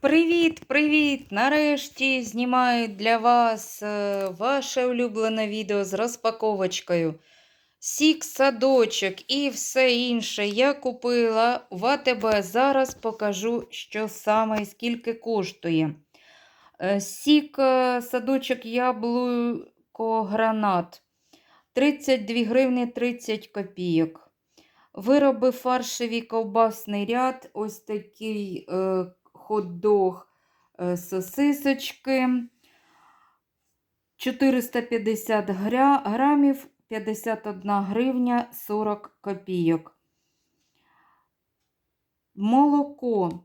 Привіт, привіт! Нарешті знімаю для вас е, ваше улюблене відео з розпаковочкою. Сік, садочок і все інше я купила в АТБ. Зараз покажу, що саме і скільки коштує. Е, Сік, е, садочок, яблуко, гранат. 32 гривні 30 копійок. Вироби фаршеві ковбасний ряд. Ось такий е, хот-дог, е, сосисочки. 450 гра, грамів, 51 гривня 40 копійок. Молоко.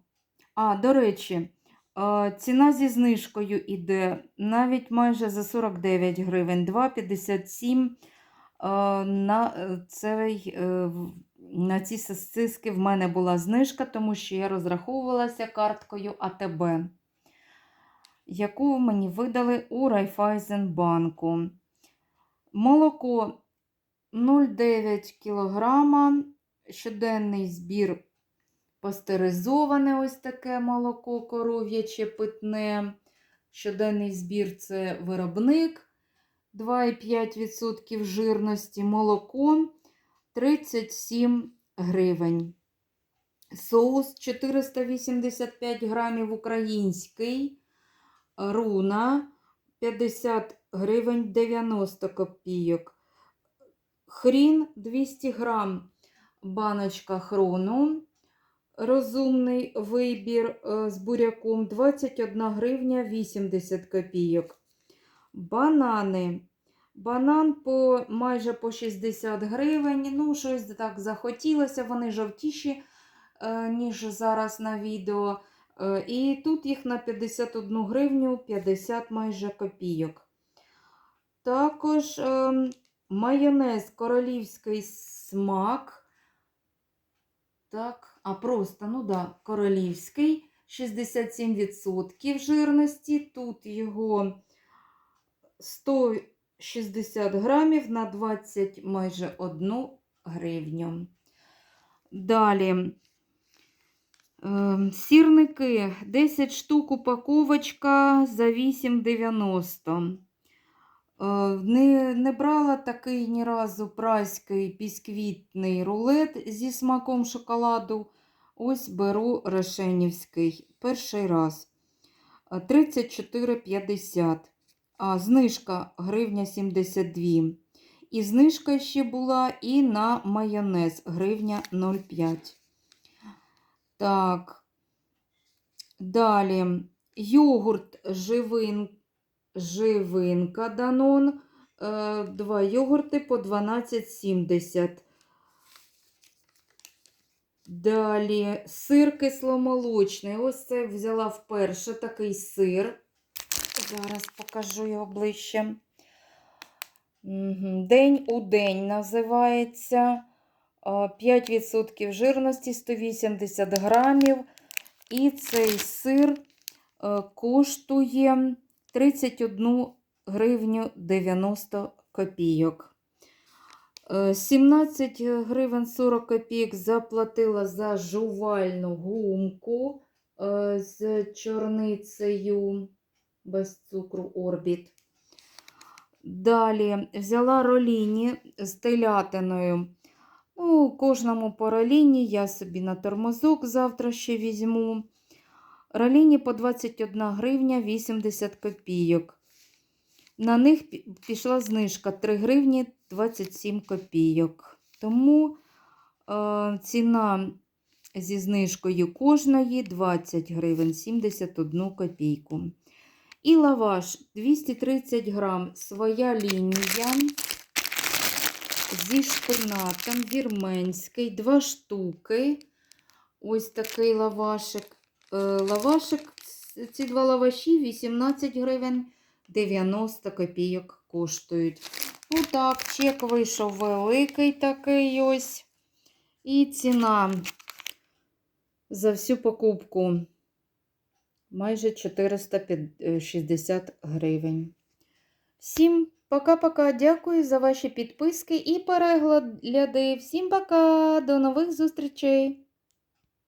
А, до речі, е, ціна зі знижкою йде навіть майже за 49 гривень, 2,57 е, на цей. На ці сосиски в мене була знижка, тому що я розраховувалася карткою АТБ, яку мені видали у Райфайзенбанку. Молоко 0,9 кг, щоденний збір пастеризоване ось таке молоко коров'яче питне. Щоденний збір це виробник 2,5% жирності, молоко 37 гривень. Соус 485 грамів український. Руна 50 гривень 90 копійок. Хрін 200 грам баночка хрону. Розумний вибір е, з буряком 21 гривня 80 копійок. Банани. Банан по майже по 60 гривень. Ну, щось так захотілося. Вони жовтіші, е, ніж зараз на відео. Е, І тут їх на 51 гривню 50 майже копійок. Також е, майонез королівський смак. Так, а просто, ну да, королівський. 67% жирності. Тут його 160 грамів на 20 майже 1 гривню. Далі. Ем, Сірники 10 штук упаковочка за 8,90. Е, Не, не брала такий ні разу прайський бісквітний рулет зі смаком шоколаду. Ось беру решенівський. Перший раз. Е, 34,50. А знижка гривня 72. І знижка ще була і на майонез гривня 0,5. Так. Далі йогурт живин, живинка Данон. Е, Два йогурти по 12,70. Далі сир кисломолочний. Ось це взяла вперше такий сир. Зараз покажу його ближче. День у день називається. 5% жирності, 180 грамів. І цей сир коштує 31 гривню 90 копійок. Е, 17 гривень 40 копійок заплатила за жувальну гумку з чорницею без цукру орбіт. Далі взяла роліні з телятиною. Ну, кожному по роліні я собі на тормозок завтра ще візьму. Роліні по 21 гривня 80 копійок. На них пішла знижка 3 гривні 27 копійок. Тому е, ціна зі знижкою кожної 20 гривень 71 копійку. І лаваш 230 грам, своя лінія зі шпинатом, вірменський, два штуки. Ось такий лавашик. Е, Лавашик, ці два лаваші 18 гривень 90 копійок коштують. Ну чек вийшов великий такий ось. І ціна за всю покупку майже 460 гривень. Всім пока-пока. Дякую за ваші підписки і перегляди. Всім пока, до нових зустрічей!